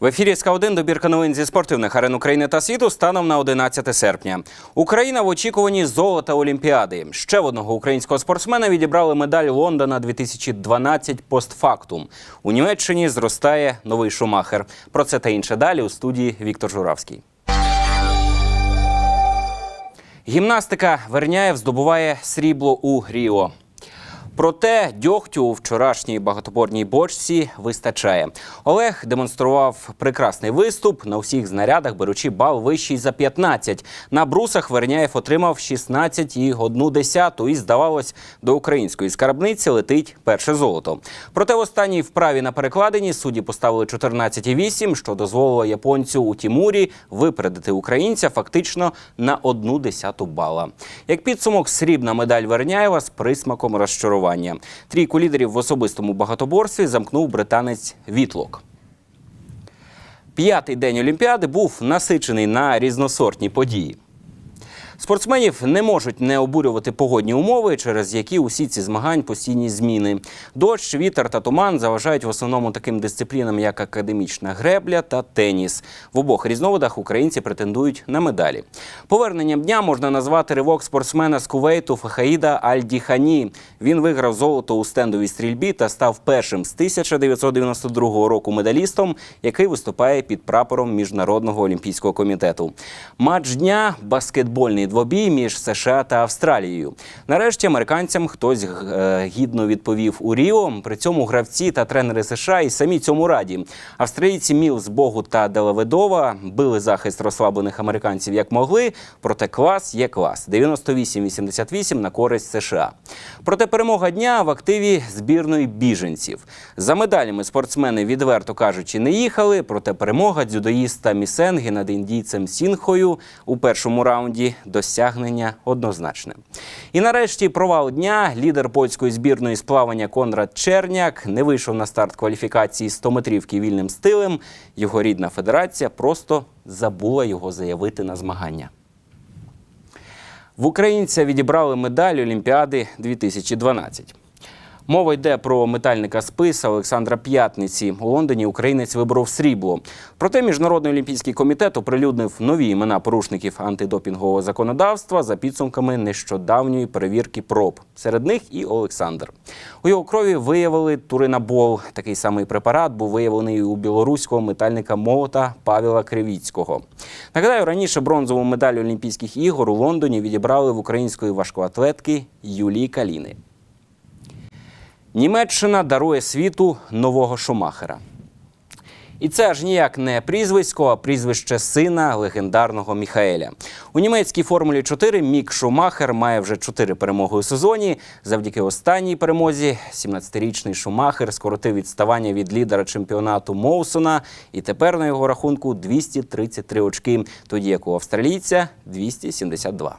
В ефірі СК 1 добірка новин зі спортивних арен України та світу станом на 11 серпня. Україна в очікуванні золота Олімпіади. Ще в одного українського спортсмена відібрали медаль Лондона 2012 постфактум. У Німеччині зростає новий Шумахер. Про це та інше далі у студії Віктор Журавський. Гімнастика Верняєв здобуває срібло у Ріо. Проте дьогтю у вчорашній багатоборній бочці вистачає. Олег демонстрував прекрасний виступ на всіх знарядах, беручи бал вищий за 15. На брусах Верняєв отримав 16 і одну десяту. І здавалось, до української скарбниці летить перше золото. Проте в останній вправі на перекладині судді поставили 14,8, що дозволило японцю у Тімурі випередити українця фактично на одну десяту бала. Як підсумок, срібна медаль Верняєва з присмаком розчарування. Трійку лідерів в особистому багатоборстві замкнув британець Вітлок. П'ятий день Олімпіади був насичений на різносортні події. Спортсменів не можуть не обурювати погодні умови, через які усі ці змагань постійні зміни. Дощ, вітер та туман заважають в основному таким дисциплінам, як академічна гребля та теніс. В обох різновидах українці претендують на медалі. Поверненням дня можна назвати ривок спортсмена з Кувейту Фахаїда Аль-Діхані. Він виграв золото у стендовій стрільбі та став першим з 1992 року медалістом, який виступає під прапором Міжнародного олімпійського комітету. Матч дня баскетбольний двобій між США та Австралією. Нарешті американцям хтось е, гідно відповів у Ріо. При цьому гравці та тренери США і самі цьому раді. Австралійці Мілс, Богу та Делаведова били захист розслаблених американців як могли. Проте клас є клас 98-88 на користь США. Проте перемога дня в активі збірної біженців. За медалями спортсмени відверто кажучи не їхали. Проте перемога дзюдоїста Місенги над індійцем Сінхою у першому раунді досягнення однозначне. І нарешті провал дня лідер польської збірної з плавання Конрад Черняк не вийшов на старт кваліфікації 100-метрівки вільним стилем. Його рідна федерація просто забула його заявити на змагання. В українця відібрали медаль Олімпіади 2012. Мова йде про метальника списа Олександра П'ятниці. У Лондоні українець виборов срібло. Проте Міжнародний олімпійський комітет оприлюднив нові імена порушників антидопінгового законодавства за підсумками нещодавньої перевірки проб. Серед них і Олександр. У його крові виявили туринабол. Такий самий препарат був виявлений у білоруського метальника молота Павела Кривіцького. Нагадаю, раніше бронзову медаль Олімпійських ігор у Лондоні відібрали в української важкоатлетки Юлії Каліни. Німеччина дарує світу нового Шумахера. І це аж ніяк не прізвисько, а прізвище сина легендарного Міхаеля. У німецькій формулі 4 Мік Шумахер має вже 4 перемоги у сезоні. Завдяки останній перемозі 17-річний Шумахер скоротив відставання від лідера чемпіонату Моусона. І тепер на його рахунку 233 очки, тоді як у австралійця 272.